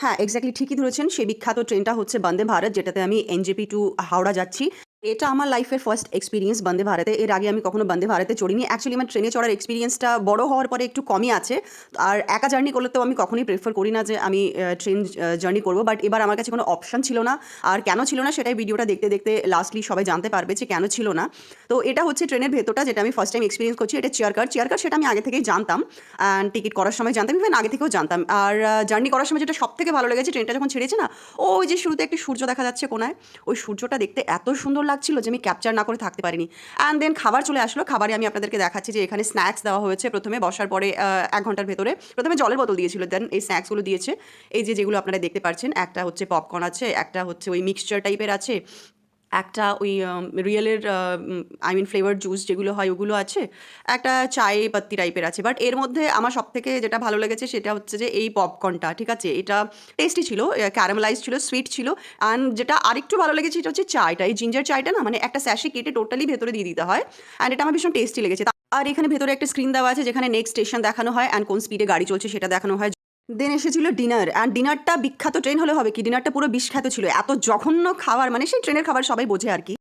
হ্যাঁ এক্স্যাক্টলি ঠিকই ধরেছেন। সেই বিখ্যাত ট্রেনটা হচ্ছে বন্দে ভারত, যেটাতে আমি এনজেপি টু হাওড়া যাচ্ছি। এটা আমার লাইফের ফার্স্ট এক্সপিরিয়েন্স বন্দে ভারতে। এর আগে আমি কখনো বন্দে ভারতে চড়িনি। অ্যাকচুয়ালি আমার ট্রেনে চড়ার এক্সপিরিয়েন্সটা বড় হওয়ার পরে একটু কমই আছে। আর একা জার্নি করলে তো আমি কখনোই প্রেফার করি না যে আমি ট্রেন জার্নি করব। বাট এবার আমার কাছে কোনো অপশন ছিল না। আর কেন ছিল না সেটাই ভিডিওটা দেখতে দেখতে লাস্টলি সবাই জানতে পারবে যে কেন ছিল না। তো এটা হচ্ছে ট্রেনের ভেতরটা যেটা আমি ফার্স্ট টাইম এক্সপিরিয়েন্স করছি। এটা চেয়ার কার চেয়ার কার সেটা আমি আগে থেকেই জানতাম। অ্যান্ড টিকিট করার সময় জানতাম। ইভেন আগে থেকেও জানতাম। আর জার্নি করার সময় যেটা সব থেকে ভালো লেগেছে ট্রেনটা যখন ছেড়েছে না ওই যে শুরুতে একটি সূর্য দেখা যাচ্ছে কোনায়, ওই সূর্যটা দেখতে এত সুন্দর লাগছিল যে আমি ক্যাপচার না করে থাকতে পারিনি। অ্যান্ড দেন খাবার চলে আসলো, খাবারে আমি আপনাদেরকে দেখাচ্ছি যে এখানে স্ন্যাক্স দেওয়া হয়েছে প্রথমে বসার পরে এক ঘণ্টার ভেতরে। প্রথমে জলের বোতল দিয়েছিল দেন এই স্ন্যাক্সগুলো দিয়েছে। এই যে যেগুলো আপনারা দেখতে পাচ্ছেন, একটা হচ্ছে পপকর্ন আছে, একটা হচ্ছে ওই মিক্সচার টাইপের আছে একটা ওই রিয়েলের আই মিন ফ্লেভার জুস যেগুলো হয় ওগুলো আছে, একটা চায়ে পাত্তি টাইপের আছে। বাট এর মধ্যে আমার সব থেকে যেটা ভালো লেগেছে সেটা হচ্ছে যে এই পপকর্নটা ঠিক আছে? এটা টেস্টি ছিল ক্যারামেলাইজ ছিল সুইট ছিল। অ্যান্ড যেটা আরেকটু ভালো লেগেছে সেটা হচ্ছে চায়টা। এই জিঞ্জার চায়টা না মানে একটা স্যাশে কেটে টোটালি ভেতরে দিয়ে দিতে হয়। অ্যান্ড এটা আমার ভীষণ টেস্টি লেগেছে। আর এখানে ভেতরে একটা স্ক্রিন দেওয়া আছে, যেখানে নেক্সট স্টেশন দেখানো হয় অ্যান্ড কোন স্পিডে গাড়ি চলছে সেটা দেখানো হয়। দেন এসেছিল ডিনার অ্যান্ড ডিনারটা বিখ্যাত ট্রেন হলে হবে কি? ডিনারটা পুরো বিখ্যাত ছিল। এত জঘন্য খাবার মানে সেই ট্রেনের খাবার সবাই বোঝে আর কি।